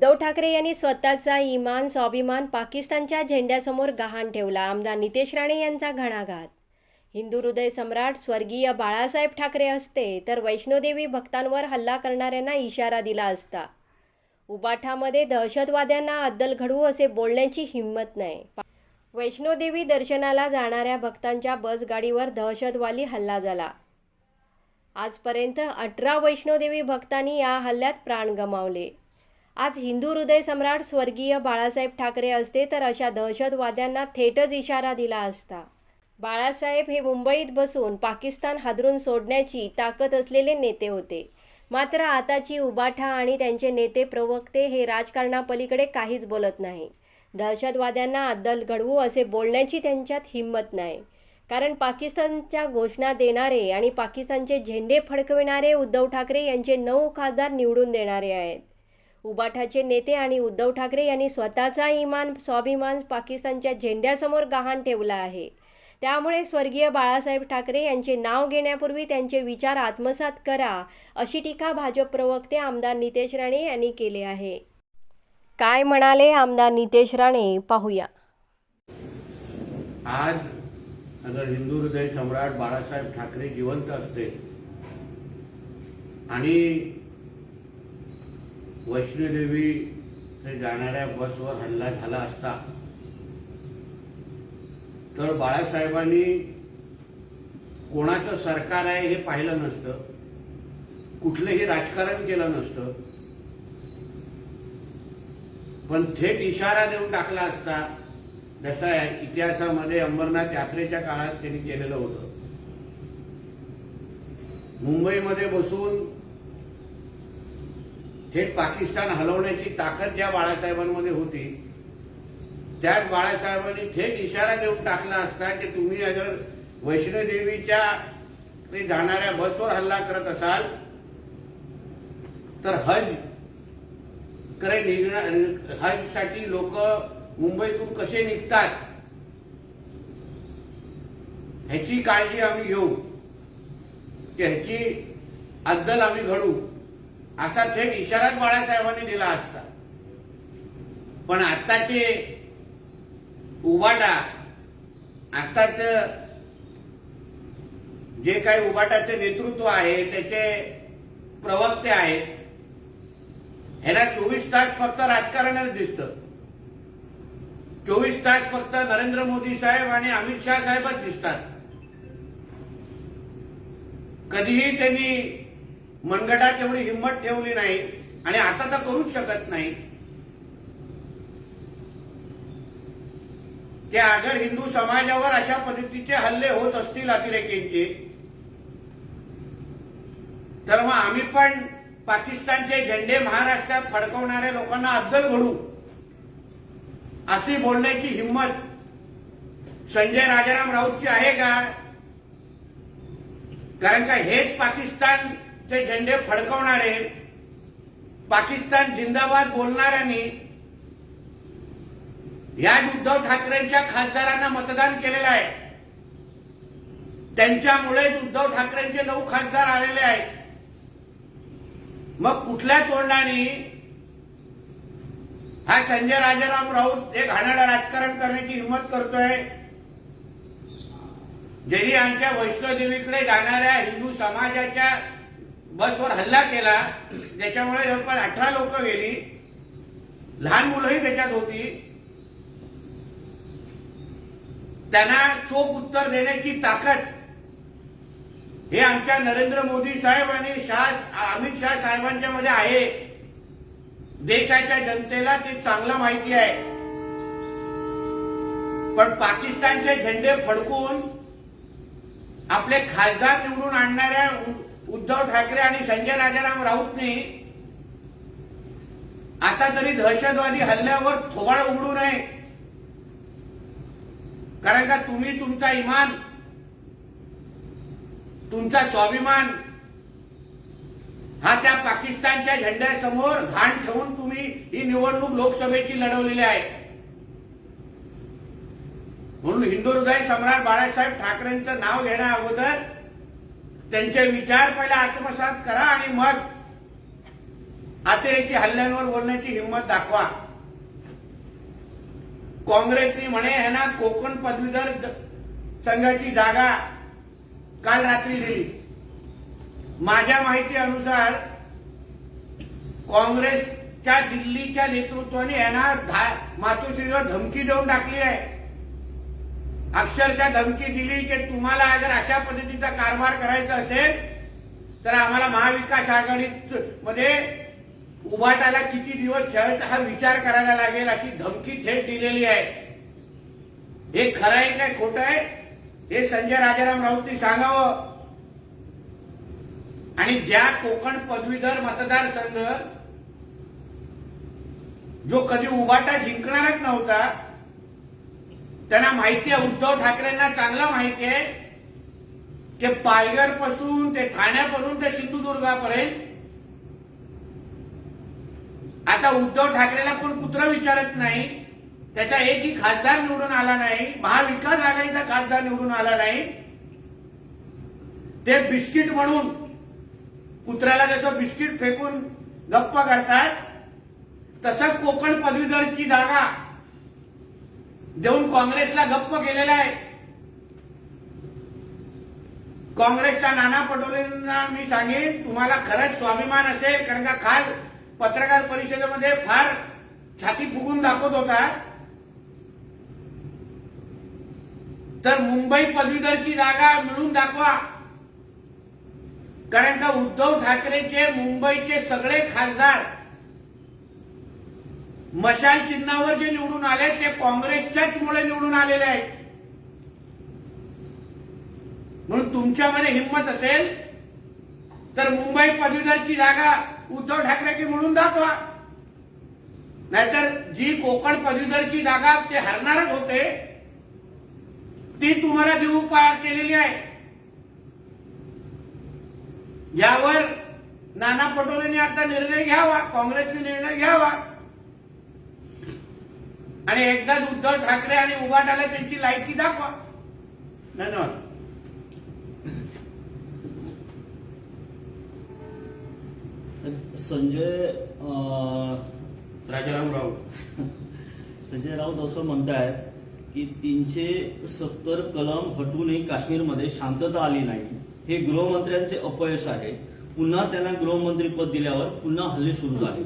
उद्धव ठाकरे यांनी स्वतःचा इमान स्वाभिमान पाकिस्तानच्या झेंड्यासमोर गहाण ठेवला. आमदार नितेश राणे यांचा घणाघात. हिंदू हृदय सम्राट स्वर्गीय बाळासाहेब ठाकरे असते तर वैष्णोदेवी भक्तांवर हल्ला करणाऱ्यांना इशारा दिला असता. उबाठामध्ये दहशतवाद्यांना अद्दल घडवू असे बोलण्याची हिंमत नाही. वैष्णोदेवी दर्शनाला जाणाऱ्या भक्तांच्या बसगाडीवर दहशतवादी हल्ला झाला. आजपर्यंत अठरा वैष्णोदेवी भक्तांनी या हल्ल्यात प्राण गमावले. आज हिंदू हृदय सम्राट स्वर्गीय बाळासाहेब ठाकरे असते तर अशा दहशतवाद्यांना थेटच इशारा दिला असता. बाळासाहेब हे मुंबईत बसून पाकिस्तान हादरून सोडण्याची ताकद असलेले नेते होते. मात्र आताची उबाठा आणि त्यांचे नेते प्रवक्ते हे राजकारणापलीकडे काहीच बोलत नाही. दहशतवाद्यांना अद्दल घडवू असे बोलण्याची त्यांच्यात हिंमत नाही. कारण पाकिस्तानच्या घोषणा देणारे आणि पाकिस्तानचे झेंडे फडकविणारे उद्धव ठाकरे यांचे नऊ खासदार निवडून देणारे आहेत. उबाठाचे नेते आणि उद्धव ठाकरे यांनी स्वतःचा इमान स्वाभिमान पाकिस्तानच्या झेंड्यासमोर गहाण ठेवला आहे. त्यामुळे स्वर्गीय बाळासाहेब ठाकरे यांचे नाव घेण्यापूर्वी त्यांचे विचार आत्मसात करा अशी टीका भाजप प्रवक्ते आमदार नितेश राणे यांनी केली आहे. काय म्हणाले आमदार नितेश राणे? पाहूया. आज अगर हिंदू हृदय सम्राट बाळासाहेब ठाकरे जिवंत असते आणि वैष्णोदेवी ते जाणाऱ्या बसवर हल्ला झाला असता तर बाळासाहेबांनी कोणाचं सरकार आहे हे पाहिलं नसतं कुठलंही राजकारण केलं नसतं पण थेट इशारा देऊन टाकला असता जसा इतिहासामध्ये अंबरनाथ यात्रेच्या काळात त्यांनी केलेलं होतं. मुंबईमध्ये बसून थेट पाकिस्तान हलवण्याची ताकद ज्या बाळासाहेबांमध्ये होती त्याच बाळासाहेबांनी थेट इशारा देऊन टाकला असता की तुम्ही अगर वैष्णोदेवीच्या ते जाणाऱ्या बसवर हल्ला करत असाल तर हजकडे निघणार हजसाठी लोक मुंबईतून कसे निघतात ह्याची काळजी आम्ही घेऊ की ह्याची अद्दल आम्ही घडू. असा थेट इशाराच बाळासाहेबांनी दिला असता. पण आत्ताचे उबाटा आत्ताच जे काही उबाटाचे नेतृत्व आहे त्याचे प्रवक्ते आहेत ह्याला चोवीस तास फक्त राजकारणच दिसतं. चोवीस तास फक्त नरेंद्र मोदी साहेब आणि अमित शहा साहेबच दिसतात. कधीही त्यांनी मनगटात एवढी हिंमत ठेवली नाही आणि आता तर करूच शकत नाही. ते अगर हिंदू समाजावर अशा पद्धतीचे हल्ले होत असतील अतिरेकींचे तर मग आम्ही पण पाकिस्तानचे झेंडे महाराष्ट्रात फडकवणाऱ्या लोकांना अद्दल घडू अशी बोलण्याची हिंमत संजय राजाराम राऊतची आहे का? कारण का हेच पाकिस्तान ते झेंडे फडकवणारे पाकिस्तान जिंदाबाद बोलणाऱ्यांनी या उद्धव ठाकरेंच्या खासदारांना मतदान केलेलं आहे. त्यांच्यामुळेच उद्धव ठाकरेंचे नऊ खासदार आलेले आहेत. मग कुठल्या तोंडाने हा संजय राजाराम राऊत एक घाणेरडं राजकारण करण्याची हिंमत करतोय? जरी आमच्या वैष्णोदेवीकडे जाणाऱ्या हिंदू समाजाच्या बसवर हल्ला केला ज्याच्यामुळे जवळपास अठरा लोक गेली. लहान मुलंही त्याच्यात होती. त्यांना चोख उत्तर देण्याची ताकद. हे आमच्या नरेंद्र मोदी साहेब आणि शाह अमित शाह साहेबांच्या मध्ये आहे. देशाच्या जनतेला ते चांगलं माहिती आहे. पण पाकिस्तानचे झेंडे फडकून आपले खासदार निवडून आणणाऱ्या उद्धव ठाकरे आणि संजय राजाराम राऊतनी आता तरी दहशतवादी हल्ल्यावर थोबाड उघडू नये. कारण का तुम्ही तुमचा इमान तुमचा स्वाभिमान हा त्या पाकिस्तानच्या झेंड्यासमोर घाण ठेवून तुम्ही ही निवडणूक लोकसभेची लढवलेली आहे. म्हणून हिंदू हृदय सम्राट बाळासाहेब ठाकरेंचं नाव घेण्या अगोदर त्यांचे विचार पहिला आत्मसात करा आणि मग अतिरेकी हल्ल्यांवर बोलण्याची हिंमत दाखवा. काँग्रेसने म्हणे ह्यांना कोकण पदवीधर संघाची जागा काल रात्री दिली. माझ्या माहिती अनुसार काँग्रेसच्या दिल्लीच्या नेतृत्वाने यांना मातोश्रीवर धमकी देऊन टाकली आहे. अक्षरशः धमकी दिली की तुम्हाला जर अशा पद्धतीचा कारभार करायचा असेल तर आम्हाला महाविकास आघाडीत मध्ये उभाटायला किती दिवस ठेवायचा हा विचार करायला लागेल अशी धमकी थेट दिलेली आहे. हे खरं आहे काय खोटं आहे? हे संजय राजाराम राऊतनी सांगावं. आणि ज्या कोकण पदवीधर मतदारसंघ जो कधी उभाटा जिंकणारच नव्हता त्यांना माहिती आहे उद्धव ठाकरेंना चांगलं माहिती आहे की पालघरपासून ते ठाण्यापासून ते सिंधुदुर्गापर्यंत. आता उद्धव ठाकरेला कोण कुत्र विचारत नाही त्याचा एकही खासदार निवडून आला नाही महाविकास आघाडीचा खासदार निवडून आला नाही. ते बिस्किट म्हणून कुत्र्याला जसं बिस्किट फेकून गप्प करतात तसं कोकण पदवीधरची जागा देऊन काँग्रेसला गप्प केलेला आहे. काँग्रेसच्या नाना पटोलेंना मी सांगेन तुम्हाला खरंच स्वाभिमान असेल कारण का काल पत्रकार परिषदेमध्ये फार छाती फुगून दाखवत होता. तर मुंबई पदवीधरची जागा मिळून दाखवा. कारण का उद्धव ठाकरेचे मुंबईचे सगळे खासदार मशाल चिन्हावर जे निवडून आले ते काँग्रेसच्याच मुळे निवडून आलेले आहेत. म्हणून तुमच्यामध्ये हिंमत असेल तर मुंबई पदवीधरची जागा उद्धव ठाकरेची म्हणून दाखवा. नाहीतर जी कोकण पदवीधरची जागा ते हरणारच होते ती तुम्हाला देऊ पार केलेली आहे. यावर नाना पटोलेंनी आता निर्णय घ्यावा काँग्रेसने निर्णय घ्यावा. आणि एकदाच उद्धव ठाकरे आणि उभाटाला त्यांची लायकी दाखवा. धन्यवाद. संजय राजाराम राऊत. संजय राऊत असं म्हणतायत की तीनशे सत्तर कलम हटवूनही काश्मीरमध्ये शांतता आली नाही. हे गृहमंत्र्यांचे अपयश आहे. पुन्हा त्यांना गृहमंत्रीपद दिल्यावर पुन्हा हल्ले सुरू झाले.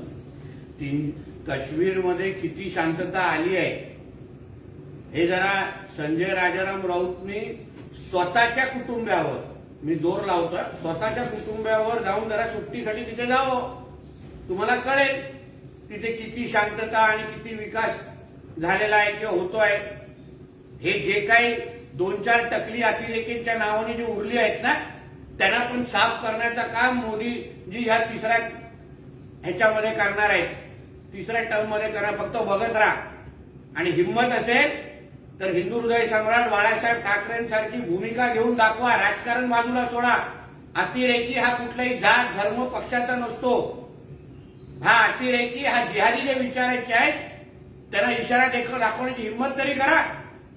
तीन काश्मीरमध्ये किती शांतता आली आहे? हे जरा संजय राजाराम राऊतनी स्वतःच्या कुटुंबियावर मी जोर लावतो स्वतःच्या कुटुंबियावर जाऊन जरा सुट्टीसाठी तिथे जावं. तुम्हाला कळेल तिथे किती शांतता आणि किती विकास झालेला आहे किंवा होतोय. हे जे काही दोन चार टकली अतिरेकींच्या नावाने जी उरली आहेत ना त्यांना पण साफ करण्याचं काम मोदीजी ह्या तिसऱ्या ह्याच्यामध्ये करणार आहेत. तिसऱ्या टर्ममध्ये करा फक्त बघत राहा. आणि हिंमत असेल तर हिंदू हृदय सम्राट बाळासाहेब ठाकरेंसारखी भूमिका घेऊन दाखवा. राजकारण बाजूला सोडा. अतिरेकी हा कुठलाही जात धर्म पक्षाचा नसतो. हा अतिरेकी हा जिहादी जे विचारायचे आहेत त्यांना इशारा देखील दाखवण्याची हिंमत तरी करा.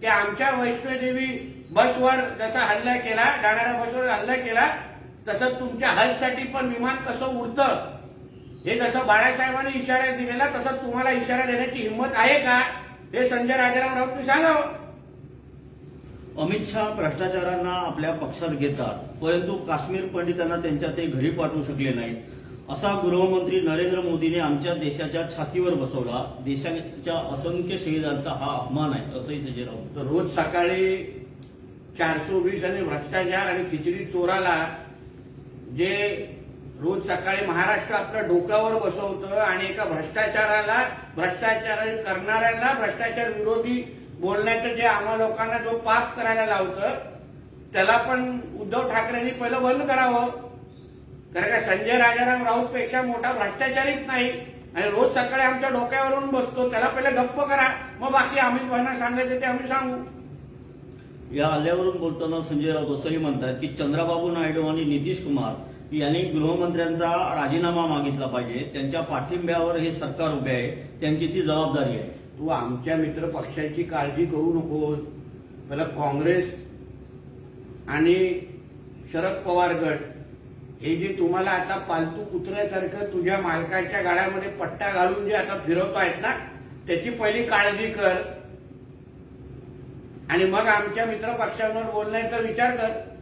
की आमच्या वैष्णोदेवी बसवर जसा हल्ला केला जाणाऱ्या बसवर हल्ला केला तसंच तुमच्या हजसाठी पण विमान कसं उडतं हे जसं बाळासाहेबांनी इशारा दिलेला तसं तुम्हाला इशारा देण्याची हिंमत आहे का? हे संजय राजाराम राऊत सांगावं अमित शहा भ्रष्टाचारांना आपल्या पक्षात घेतात परंतु काश्मीर पंडितांना त्यांच्या ते घरी पाठवू शकले नाहीत. असा गृहमंत्री नरेंद्र मोदीने आमच्या देशाच्या छातीवर बसवला. देशाच्या असंख्य शहीदांचा हा अपमान आहे असंही संजय राऊत तर रोज सकाळी चारशे वीस आणि भ्रष्टाचार आणि खिचडी चोराला जे रोज सकाळी महाराष्ट्र आपल्या डोक्यावर बसवतं आणि एका भ्रष्टाचाराला भ्रष्टाचार करणाऱ्यांना भ्रष्टाचार विरोधी बोलण्याचं जे आम्हा लोकांना जो पाप करायला लावतं त्याला पण उद्धव ठाकरेंनी पहिलं बंद करावं. कारण का संजय राजाराम राऊत पेक्षा मोठा भ्रष्टाचारीच नाही. आणि रोज सकाळी आमच्या डोक्यावरून बसतो त्याला पहिले गप्प करा. मग बाकी आम्ही भाईंना सांगायचं ते आम्ही सांगू. या आल्यावरून बोलताना संजय राऊत असंही म्हणतात की चंद्राबाबू नायडू आणि नितीश कुमार यांनी गृहमंत्र्यांचा राजीनामा मागितला पाहिजे. त्यांच्या पाठिंब्यावर हे सरकार उभे आहे. त्यांची ती जबाबदारी आहे. तू आमच्या मित्र पक्षाची काळजी करू नकोस. मला काँग्रेस आणि शरद पवार गट हे जे तुम्हाला आता पालतू कुत्र्यासारखं तुझ्या मालकाच्या गाड्यामध्ये पट्टा घालून जे आता फिरवतायत ना त्याची पहिली काळजी कर. आणि मग आमच्या मित्र पक्षांवर बोलण्याचा विचार कर.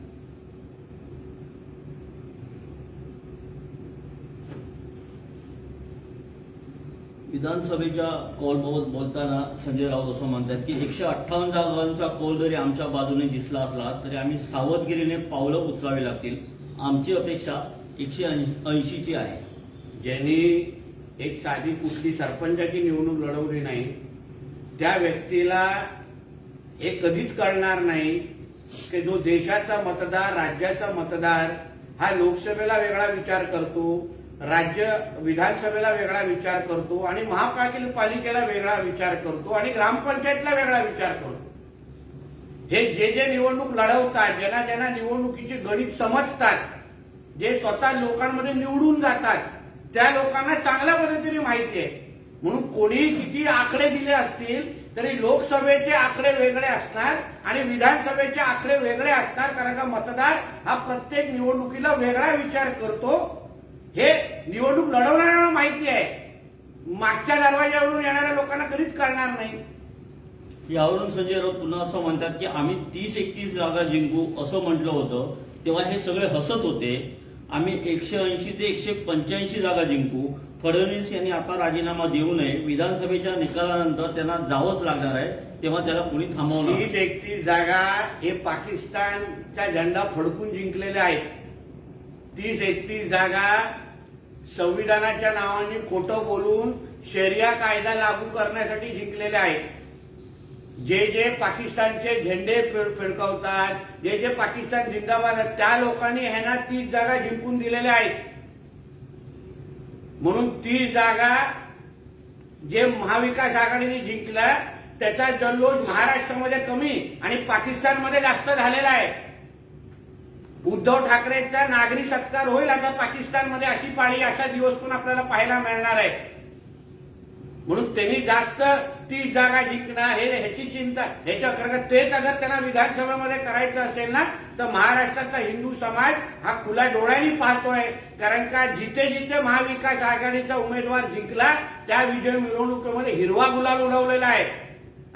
विधानसभेच्या कॉलबाबत बोलताना संजय राऊत असं म्हणतात की एकशे अठ्ठावन्न जागांचा कॉल जरी आमच्या बाजूने दिसला असला तरी आम्ही सावधगिरीने पावलं उचलावी लागतील. आमची अपेक्षा एकशे ऐंशीची आहे. ज्यांनी एक साधी कुठली सरपंचाची निवडणूक लढवली नाही त्या व्यक्तीला हे कधीच कळणार नाही की जो देशाचा मतदार राज्याचा मतदार हा लोकसभेला वेगळा विचार करतो राज्य विधानसभेला वेगळा विचार करतो आणि महापालिकेला वेगळा विचार करतो आणि ग्रामपंचायतला वेगळा विचार करतो. हे जे जे निवडणूक लढवतात ज्यांना ज्यांना निवडणुकीचे गणित समजतात जे स्वतः लोकांमध्ये निवडून जातात त्या लोकांना चांगल्या पद्धतीने माहिती आहे. म्हणून कोणीही किती आकडे दिले असतील तरी लोकसभेचे आकडे वेगळे असणार आणि विधानसभेचे आकडे वेगळे असणार कारण का मतदार हा प्रत्येक निवडणुकीला वेगळा विचार करतो. हे निवडणूक लढवणाऱ्यांना माहिती आहे. मागच्या दरवाज्यावरून येणाऱ्या लोकांना कधीच कळणार नाही. यावरून संजय राऊत पुन्हा असं म्हणतात की आम्ही तीस एकतीस जागा जिंकू असं म्हटलं होतं तेव्हा हे सगळे हसत होते. आम्ही एकशे ऐंशी ते एकशे पंच्याऐंशी जागा जिंकू. फडणवीस यांनी आता राजीनामा देऊ नये. विधानसभेच्या निकालानंतर त्यांना जावंच लागणार आहे तेव्हा त्याला कुणी थांबवणार तीस एकतीस जागा हे पाकिस्तानचा झेंडा फडकून जिंकलेले आहेत. तीस एकतीस जागा संविधानाच्या नावाने खोटं बोलून शरिया कायदा लागू करण्यासाठी जिंकलेले आहेत. जे जे पाकिस्तानचे झेंडे फिरकवतात जे जे पाकिस्तान जिंदाबाद आहेत, त्या लोकांनी ह्यांना तीस जागा जिंकून दिलेल्या आहेत. म्हणून तीस जागा जे महाविकास आघाडीने जिंकला त्याचा जल्लोष महाराष्ट्रामध्ये कमी आणि पाकिस्तानमध्ये जास्त झालेला आहे. उद्धव ठाकरेंचा नागरी सत्कार होईल आता पाकिस्तानमध्ये अशी पाळी अशा दिवस पण आपल्याला पाहायला मिळणार आहे. म्हणून त्यांनी जास्त तीस जागा जिंकणार हे ह्याची चिंता ह्याच्या कारण तेच अगर त्यांना विधानसभेमध्ये करायचं असेल ना तर महाराष्ट्राचा हिंदू समाज हा खुला डोळ्यांनी पाहतोय. कारण का जिथे जिथे महाविकास आघाडीचा उमेदवार जिंकला त्या विजय मिरवणुकीमध्ये हिरवा गुलाल उडवलेला आहे.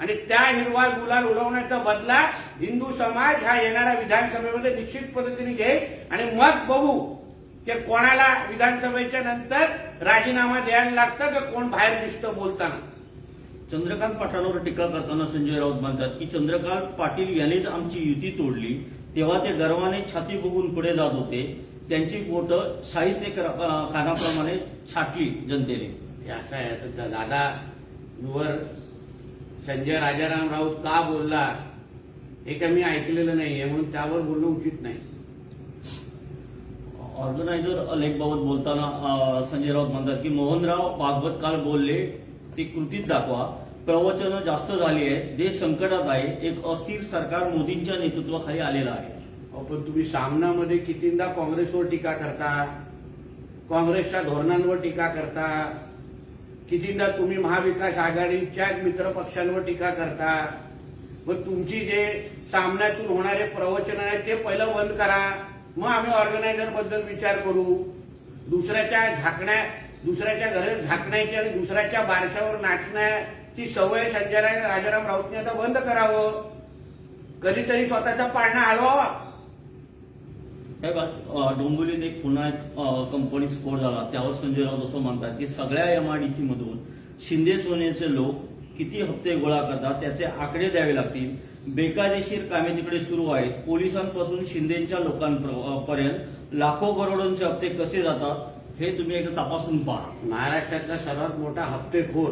आणि त्या हिरवा गुलाल उडवण्याचा बदला हिंदू समाज हा येणाऱ्या विधानसभेमध्ये निश्चित पद्धतीने घेईल. आणि मग बघू की कोणाला विधानसभेच्या नंतर राजीनामा द्यायला लागतं की कोण बाहेर दिसतं बोलताना. चंद्रकांत पाटलांवर टीका करताना संजय राऊत म्हणतात की चंद्रकांत पाटील यांनीच आमची युती तोडली. तेव्हा ते गर्वाने छाती बघून पुढे जात होते. त्यांची बोटं शाहीस्ते खानाप्रमाणे छाटली जनतेने. दादा वर संजय राजाराम राऊत का बोलला हे काय मी ऐकलेलं नाहीये म्हणून त्यावर बोलणं उचित नाही. ऑर्गनायझर लेखबाबत बोलताना संजय राऊत म्हणतात की मोहनराव भागवत काल बोलले ते कृतीत दाखवा. प्रवचनं जास्त झाली आहेत देश संकटात आहे एक अस्थिर सरकार मोदींच्या नेतृत्वाखाली आलेलं आहे. पण तुम्ही सामनामध्ये कितींदा काँग्रेसवर टीका करता? काँग्रेसच्या धोरणांवर टीका करता? कितींदा तुम्ही महाविकास आघाडीच्याच मित्र पक्षांवर टीका करता? मग तुमची जे सामन्यातून होणारे प्रवचन आहेत ते पहिलं बंद करा. मग आम्ही ऑर्गनायझरबद्दल विचार करू. दुसऱ्याच्या झाकण्या दुसऱ्याच्या घरात झाकण्याची आणि दुसऱ्याच्या बारशावर नाचण्याची सवय संजय राजाराम राऊतने आता बंद करावं. कधीतरी स्वतःचा पाळणा हलवावा. साहेब आज डोंबिवलीत एक पुन्हा एक कंपनी स्फोट झाला. त्यावर संजय राऊत असं म्हणतात की सगळ्या एमआयडीसी मधून शिंदे सोनेचे लोक किती हप्ते गोळा करतात त्याचे आकडे द्यावे लागतील. बेकायदेशीर कामे तिकडे सुरू आहेत. पोलिसांपासून शिंदेच्या लोकांपर्यंत लाखो करोडोंचे हप्ते कसे जातात हे तुम्ही एकदा तपासून पहा. महाराष्ट्रातला सर्वात मोठा हप्तेखोर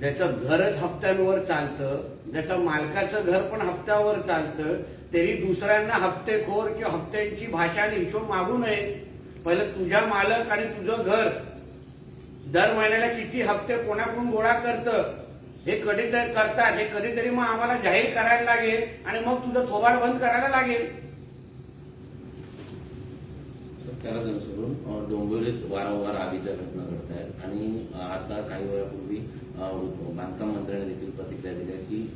ज्याचं घरच हप्त्यांवर चालतं ज्याचं मालकाचं घर पण हप्त्यावर चालतं तरी दुसऱ्यांना हप्तेखोर किंवा हप्त्यांची भाषा आणि हिशोब मागू नये. पहिलं तुझ्या मालक आणि तुझं घर. दर महिन्याला किती हप्ते कोणाकडून गोळा करतं? हे कधीतरी करतात. हे कधीतरी मग आम्हाला जाहीर करायला लागेल आणि मग तुझं थोबाड बंद करायला लागेल. त्याला अनुसरून अ, डोंबिवलीत वारंवार आगीच्या घटना घडत आहेत आणि आता काही वेळापूर्वी बांधकाम मंत्र्यांनी देखील प्रतिक्रिया दिली की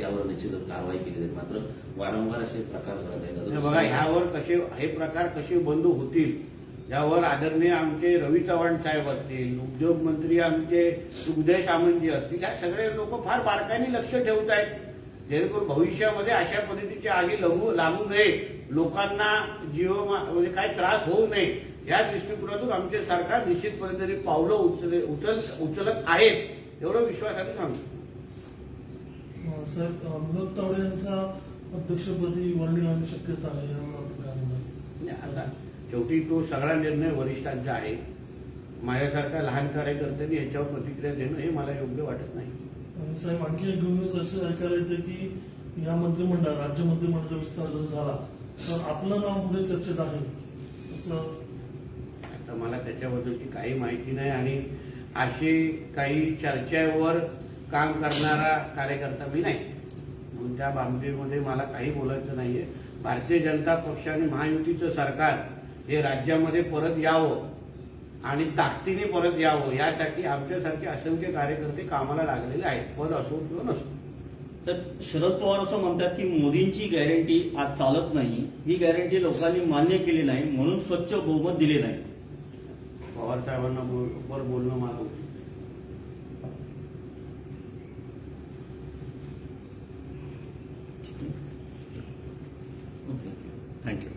यावर निश्चितच कारवाई केली जाईल. मात्र वारंवार असे प्रकार घडत आहेत. बघा ह्यावर कसे हे प्रकार कसे बंद होतील यावर आदरणीय आमचे रवी चव्हाण साहेब असतील उद्योग मंत्री आमचे उदय सामंतजी असतील या सगळे लोक फार बारकाईने लक्ष ठेवत आहेत. जेणेकरून भविष्यामध्ये अशा पद्धतीची आगी लागू लागू नये. लोकांना जीव म्हणजे काही त्रास होऊ नये. या दृष्टिकोनातून आमचे सरकार निश्चितपणे तरी पावलं उचल उचल उचलत आहेत. एवढं विश्वासाने सांगतो. अं, विनोद तावडे यांचा अध्यक्षपदी वर्णी शक्यता आहे यावर आता शेवटी तो सगळा निर्णय वरिष्ठांचा आहे. माझ्यासारख्या लहान कार्यकर्त्यांनी याच्यावर प्रतिक्रिया देणं हे मला योग्य वाटत नाही. साहेब आणखी एक न्यूज असं ऐकायला येते की या मंत्रिमंडळ राज्य मंत्रिमंडळ विस्तार जर झाला तर आपलं नाव पुढे चर्चेत आहे. असं आता मला त्याच्याबद्दलची काही माहिती नाही आणि अशी काही चर्चेवर काम करणारा कार्यकर्ता मी नाही. त्या बाबतीमध्ये मला काही बोलायचं नाहीये. भारतीय जनता पक्ष आणि महायुतीचं सरकार हे राज्यामध्ये परत यावं आणि ताकदीने परत यावं यासाठी आमच्यासारखे असंख्य कार्यकर्ते कामाला लागलेले आहेत. पद असो किंवा नसो. तर शरद पवार असं म्हणतात की मोदींची गॅरंटी आज चालत नाही. ही गॅरंटी लोकांनी मान्य केली नाही म्हणून स्वच्छ बहुमत दिले नाही. पवार साहेबांना बोलणं मला उचित नाही. थँक्यू